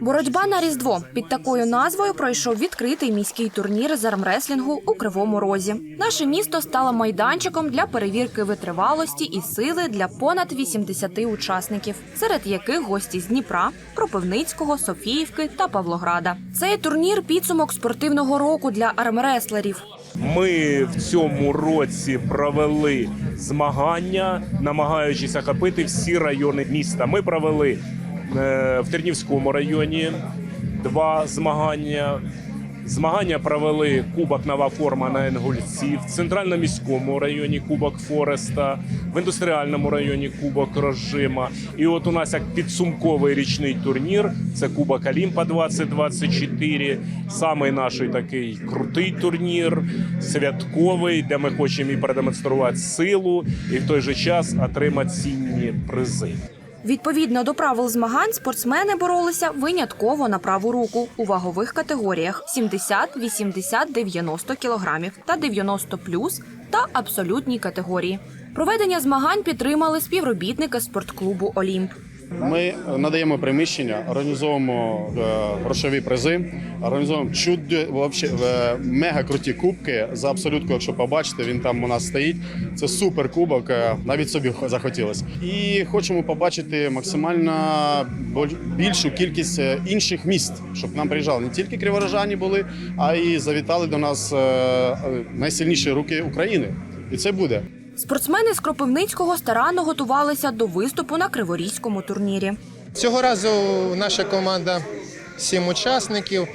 Боротьба на різдво під такою назвою пройшов відкритий міський турнір з армреслінгу у Кривому Розі. Наше місто стало майданчиком для перевірки витривалості і сили для понад 80 учасників, серед яких гості з Дніпра, Кропивницького, Софіївки та Павлограда. Цей турнір підсумок спортивного року для армреслерів. Ми в цьому році провели змагання, намагаючись охопити всі райони міста. Ми провели в Тернівському районі два змагання. Змагання провели Кубок Нова форма на Енгульці, в центральному міському районі Кубок Фореста, в індустріальному районі Кубок Рожима. І от у нас як підсумковий річний турнір це Кубок Олімпа 2024. Самий наш такий крутий турнір, святковий, де ми хочемо і продемонструвати силу, і в той же час отримати цінні призи. Відповідно до правил змагань, спортсмени боролися винятково на праву руку у вагових категоріях 70, 80, 90 кілограмів та 90 плюс та абсолютній категорії. Проведення змагань підтримали співробітники спортклубу Олімп. Ми надаємо приміщення, організовуємо е, грошові призи, організовуємо вообще, е, мега круті кубки за абсолютку. Якщо побачите, він там у нас стоїть. Це супер кубок, е, навіть собі захотілося. І хочемо побачити максимально більшу кількість інших міст, щоб нам приїжджали не тільки криворожані були, а й завітали до нас найсильніші руки України. І це буде. Спортсмени з Кропивницького старанно готувалися до виступу на Криворізькому турнірі. Цього разу наша команда сім учасників.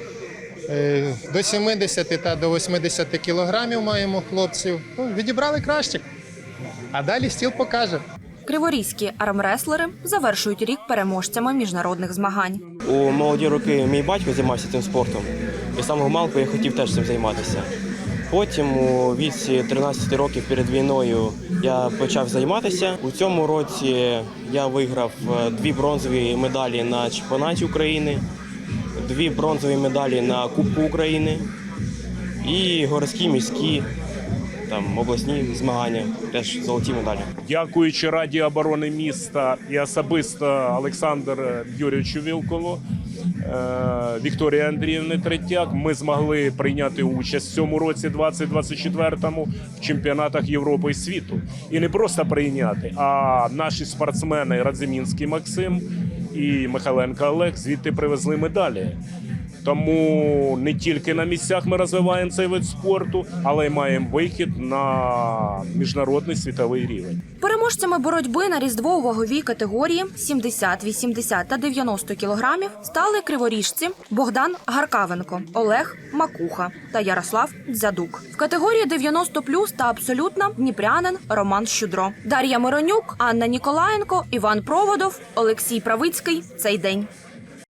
Е, До 70 та до 80 кілограмів маємо хлопців. Ну, відібрали кращих. А далі стіл покаже. Криворізькі армреслери завершують рік переможцями міжнародних змагань. У молоді роки мій батько займався цим спортом, і з самого малку я хотів теж цим займатися. Потім у віці 13 років перед війною я почав займатися. У цьому році я виграв е, дві бронзові медалі на чемпіонаті України, дві бронзові медалі на Кубку України і городські міські там обласні змагання, теж золоті медалі. Дякуючи Раді оборони міста і особисто Олександру Юрійовичу Вілкову, Вікторії Андріївни Третяк, ми змогли прийняти участь в цьому році, 2024-му, в чемпіонатах Європи і світу. І не просто прийняти, а наші спортсмени Радзимінський Максим і Михайленко Олег звідти привезли медалі. Тому не тільки на місцях ми розвиваємо цей вид спорту, але й маємо вихід на міжнародний світовий рівень. Переможцями боротьби на різдво у ваговій категорії 70, 80 та 90 кілограмів стали криворіжці Богдан Гаркавенко, Олег Макуха та Ярослав Дзядук. В категорії 90 та абсолютна дніпрянин Роман Щудро, Дар'я Миронюк, Анна Ніколаєнко, Іван Проводов, Олексій Правицький. Цей день.